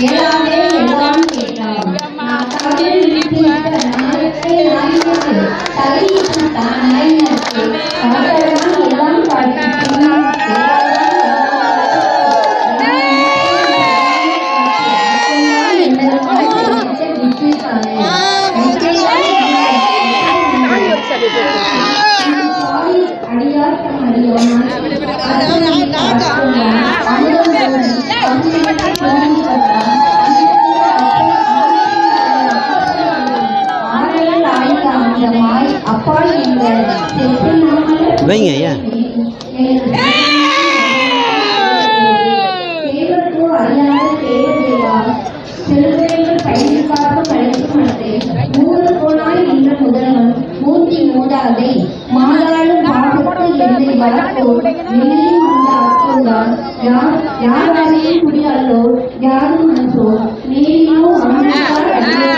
கேளாதே எல்லாம் கேட்டான் நான் காதில் விழித்திருக்க நாயகே நாயகே தகுதி தான் நாயகே எல்லாம் காட்டினான் அப்பால் எங்கள் வைங்க மூர்த்தி மூடாதே மாதாளும் பாகத்து என்னை யார் யாரும் மனசோ நீரினோ அமர்ந்தால் அடியோ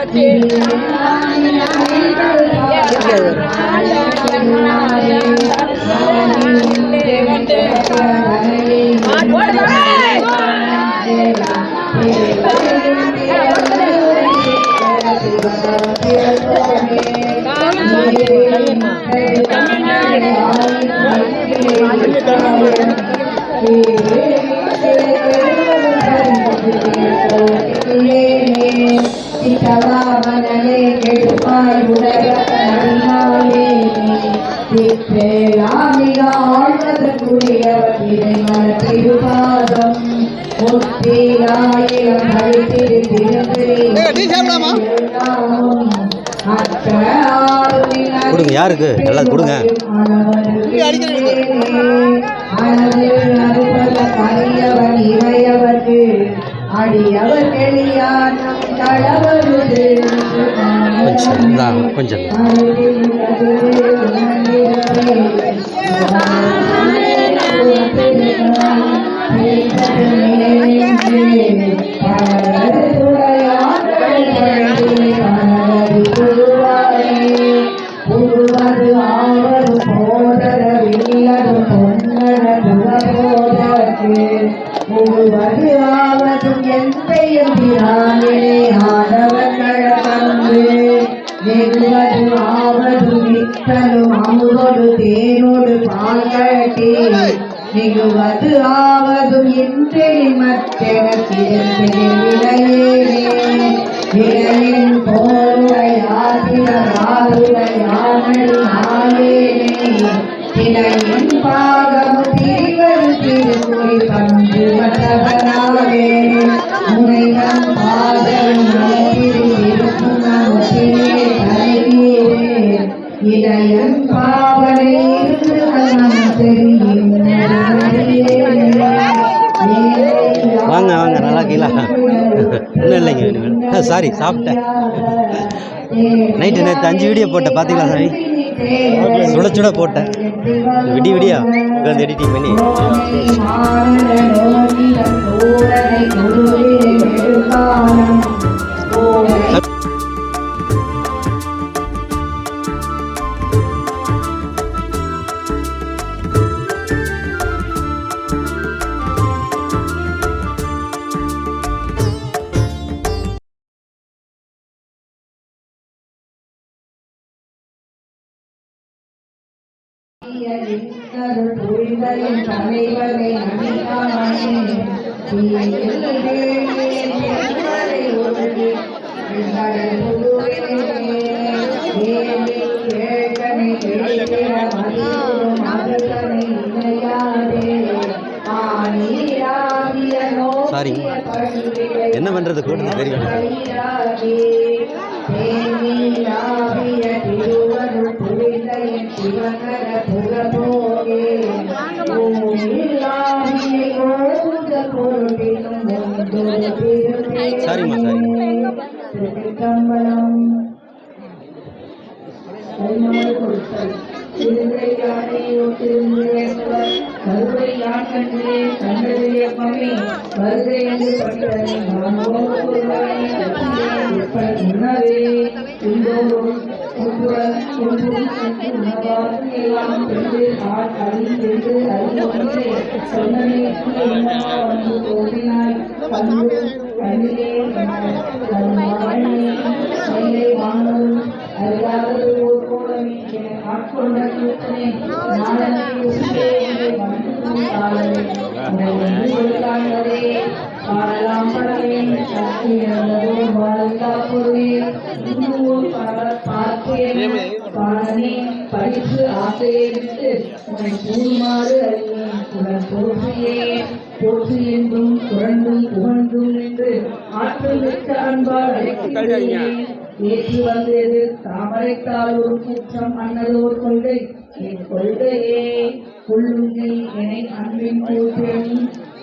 கட்டி Thank you. சித்தவாமனே கெடுப்பாய் உலக அறியாமே சித்தேராமிக ஆழ்வதற்குரியவர் இறைவன திருபாதம் முத்திராயிரம் கொடுங்க யாருக்கு எல்லாம் கொடுங்க அடியவர் கெளியான கொஞ்சம் இந்தா கொஞ்சம் உருவது அமுதொடு தேனோடு பால்கட்டி மிகுவது ஆவதும் இன்றெனி மற்றென விலையே விலையின் போருடை ஆதிராருடை ஆனடி நாளேனே தினையின் பாகமு சாரி சாப்பிட்டேன். நைட்டு நேற்று அஞ்சு வீடியோ போட்டேன் பார்த்தீங்களா சாமி? சுட சுட போட்டேன். விடிய விடியா உட்காந்து எடிட்டிங் பண்ணி. தலைவரை சாரி என்ன பண்றது? கூட்டத்துக்கு தெரியும். நானோ ஒருவனை எப்படி உணவே இந்தோறும் பாடலாம். படவேன் சக்தியதோ வாழ்க்கா பொருளே இன்னும் பல பார்ப்பேன் படித்து ஆசையை உன்னை கூறுமாறு அறிவேன் உடன் போற்றியே போற்றி என்றும் புரண்டும் புகழ்ந்தும் என்று ஆற்றல் மிக்க அன்பால் ஏற்றி வந்தது தாமரைத்தால் ஒரு குற்றம் அன்னதோர் கொள்கை என் கொள்கையே கொள்ளுங்கி அன்பின்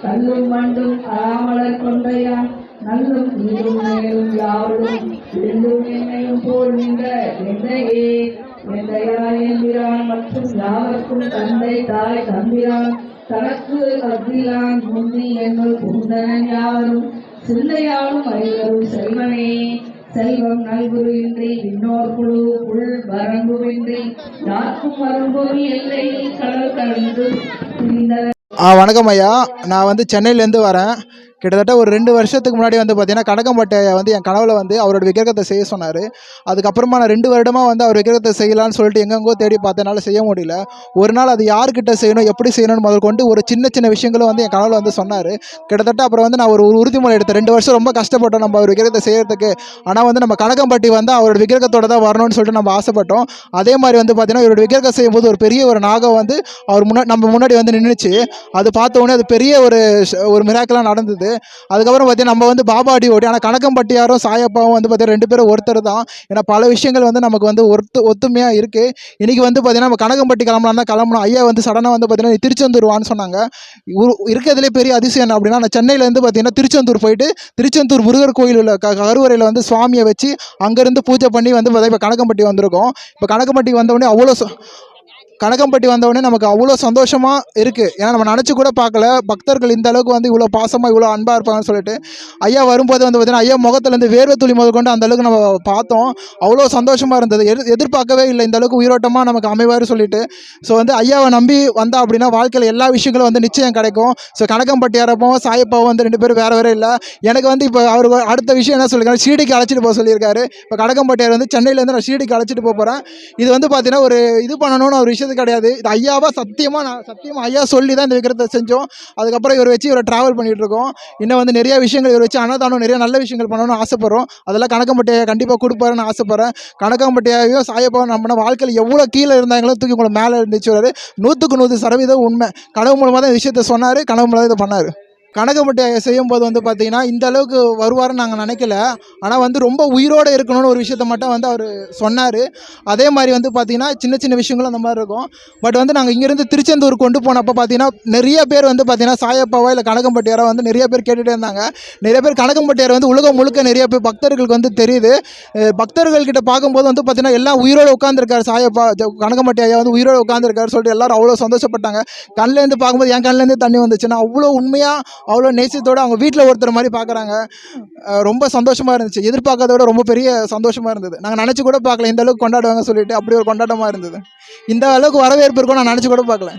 கல்லும் மண்டும் அறாமலர் கொண்டையான் நல்லும் நீரும் மேலும் யாரும் போல் நின்ற என்னையே எந்தையான் மற்றும் யாவர்க்கும் தந்தை தாய் தம்பிரான் தனக்கு அக்ரியான் முன்னி என்னுள் புந்தனன் யாவரும் சிந்தையாலும் செல்வனே. செல்வம் நல்குரு விண்ணோர் குழு உள் வரம்புமின்றி யாருக்கும் வரும்பொருள் கடல் கடந்து வணக்கம் ஐயா. நான் வந்து சென்னையிலேருந்து வரேன். கிட்டத்தட்ட ஒரு ரெண்டு வருஷத்துக்கு முன்னாடி வந்து பார்த்தீங்கன்னா கடகம்பட்டை வந்து என் கனவில் வந்து அவரோட விக்கிரகத்தை செய்ய சொன்னார். அதுக்கப்புறமா நான் ரெண்டு வருடமாக வந்து அவர் விக்கிரகத்தை செய்யலாம்னு சொல்லிட்டு எங்கெங்கோ தேடி பார்த்தனால செய்ய முடியல. ஒரு நாள் அது யார்கிட்ட செய்யணும் எப்படி செய்யணும்னு முதல் கொண்டு ஒரு சின்ன சின்ன விஷயங்களும் வந்து என் கனவில் வந்து சொன்னார். கிட்டத்தட்ட அப்புறம் வந்து நான் ஒரு உறுதிமொழி எடுத்தேன். ரெண்டு வருஷம் ரொம்ப கஷ்டப்பட்டோம் நம்ம அவர் விக்கிரகத்தை செய்யறதுக்கு. ஆனால் வந்து நம்ம கனகம்பட்டி வந்து அவரோட விக்கிரகத்தோட தான் வரணும்னு சொல்லிட்டு நம்ம ஆசைப்பட்டோம். அதே மாதிரி வந்து பார்த்தீங்கன்னா இவரோட விக்கிரகம் செய்யும்போது ஒரு பெரிய ஒரு நாகம் வந்து அவர் முன்னாடி நம்ம முன்னாடி வந்து நின்றுச்சு அது பார்த்த உடனே அது பெரிய ஒரு ஷ- ஒரு மிராக்கலாக நடந்தது. அதுக்கப்புறம் பார்த்தீங்கன்னா நம்ம வந்து பாபா அடி ஓடி ஆனால் கணக்கம்பட்டியாரும் சாயப்பாவும் வந்து பார்த்தீங்கன்னா ரெண்டு பேரும் ஒருத்தர் தான். ஏன்னா பல விஷயங்கள் வந்து நமக்கு வந்து ஒத்து ஒத்துமையாக இருக்குது இன்றைக்கி வந்து பார்த்தீங்கன்னா நம்ம கணக்கம்பட்டி கிளம்பலாம் தான் கிளம்பணும். ஐயா வந்து சடனாக வந்து பார்த்தீங்கன்னா திருச்செந்தூர்வான்னு சொன்னாங்க. உரு- இருக்கிறதுலே பெரிய அதிசயம் என்ன அப்படின்னா நான் சென்னையிலேருந்து பார்த்தீங்கன்னா திருச்செந்தூர் போயிட்டு திருச்செந்தூர் முருகர் கோயில் உள்ள க கருவறையில் வந்து சுவாமியை வச்சு அங்கேருந்து பூஜை பண்ணி வந்து பார்த்தா இப்போ கணக்கம்பட்டி வந்திருக்கோம். இப்போ கணக்கம்பட்டி வந்தவொடனே அவ்வளோ கனகம்பட்டி வந்தவொடனே நமக்கு அவ்வளோ சந்தோஷமாக இருக்குது ஏன்னா நம்ம நினச்சி கூட பார்க்கல. பக்தர்கள் இந்த அளவுக்கு வந்து இவ்வளோ பாசமாக இவ்வளோ அன்பாக இருப்பாங்கன்னு சொல்லிட்டு ஐயா வரும்போது வந்து பார்த்தீங்கன்னா ஐயா முகத்துலேருந்து வேர்வை துளி முதல் கொண்டு அந்த அளவுக்கு நம்ம பார்த்தோம். அவ்வளோ சந்தோஷமாக இருந்தது. எதிர் எதிர்பார்க்கவே இல்லை. இந்த அளவுக்கு உயிரோட்டமாக நமக்கு அமைவார் சொல்லிட்டு. ஸோ வந்து ஐயாவை நம்பி வந்தா அப்படின்னா வாழ்க்கையில் எல்லா விஷயங்களும் வந்து நிச்சயம் கிடைக்கும். ஸோ கனகம்பட்டியாரப்பவும் சாயப்பாவும் வந்து ரெண்டு பேரும் வேறு வேறு இல்லை. எனக்கு வந்து இப்போ அவர் அடுத்த விஷயம் என்ன சொல்லியிருக்காரு ஷீடிக்கு அழைச்சிட்டு போக சொல்லியிருக்காரு. இப்போ கனகம்பட்டியார் வந்து சென்னையிலேருந்து நான் ஷீடிக்கு அழைச்சிட்டு போக போகிறேன் இது வந்து பார்த்தீங்கன்னா ஒரு இது பண்ணணும்னு ஒரு விஷயம் விஷயத்து கிடையாது. இது ஐயாவா சத்தியமாக நான் சத்தியமாக ஐயா சொல்லி தான் இந்த விக்கிரத்தை செஞ்சோம். அதுக்கப்புறம் இவரை வச்சு இவரை ட்ராவல் பண்ணிகிட்ருக்கோம் இருக்கோம். இன்னும் வந்து நிறைய விஷயங்கள் இவரை வச்சு அன்னதானம் நிறைய நல்ல விஷயங்கள் பண்ணணும்னு ஆசைப்பட்றோம். அதெல்லாம் கணக்கம்பட்டியை கண்டிப்பாக கொடுப்பாருன்னு ஆசைப்பட்றேன். கணக்கம்பட்டியாவையும் சாயப்பாவும் நம்ம வாழ்க்கையில் எவ்வளோ கீழே இருந்தாங்களோ தூக்கி உங்களை மேலே இருந்துச்சு வராரு நூற்றுக்கு நூறு சதவீதம் உண்மை. கனவு மூலமாக தான் விஷயத்த சொன்னார் கனவு மூலமாக இதை பண்ணார். கனகம்பட்டி ஐயா செய்யும்போது வந்து பார்த்தீங்கன்னா இந்த அளவுக்கு வருவாருன்னு நாங்கள் நினைக்கல. ஆனால் வந்து ரொம்ப உயிரோடு இருக்கணும்னு ஒரு விஷயத்த மட்டும் வந்து அவர் சொன்னார். அதே மாதிரி வந்து பார்த்தீங்கன்னா சின்ன சின்ன விஷயங்களும் அந்த மாதிரி இருக்கும். பட் வந்து நாங்கள் இங்கேருந்து திருச்செந்தூர் கொண்டு போனப்போ பார்த்தீங்கன்னா நிறைய பேர் வந்து பார்த்தீங்கன்னா சாயப்பாவா இல்லை கனகம்பட்டியாரா வந்து நிறைய பேர் கேட்டுகிட்டே இருந்தாங்க. நிறைய பேர் கனகம்பட்டியார் வந்து உலகம் முழுக்க நிறைய பேர் பக்தர்களுக்கு வந்து தெரியுது. பக்தர்கள்கிட்ட பக்தர்கள் கிட்ட பார்க்கும்போது வந்து பார்த்தீங்கன்னா எல்லாம் உயிரோடு உட்காந்துருக்காரு சாயப்பா கனகம்பட்டி ஐயா வந்து உயிரோடு உட்காந்துருக்காரு சொல்லிட்டு எல்லாரும் அவ்வளோ சந்தோஷப்பட்டாங்க. கண்ணிலேருந்து பார்க்கும்போது என் கண்ணிலேருந்து தண்ணி வந்துச்சுன்னா அவ்வளோ உண்மையாக அவ்வளோ நேசியத்தோடு அவங்க வீட்டில் ஒருத்தர் மாதிரி பார்க்குறாங்க. ரொம்ப சந்தோஷமாக இருந்துச்சு. எதிர்பார்க்கறத விட ரொம்ப பெரிய சந்தோஷமாக இருந்தது. நாங்கள் நினச்சி கூட பார்க்கல. இந்த அளவுக்கு கொண்டாடுவாங்க சொல்லிட்டு அப்படி ஒரு கொண்டாட்டமாக இருந்தது. இந்த அளவுக்கு வரவேற்பு இருக்கும் நான் நினச்சி கூட பார்க்கல.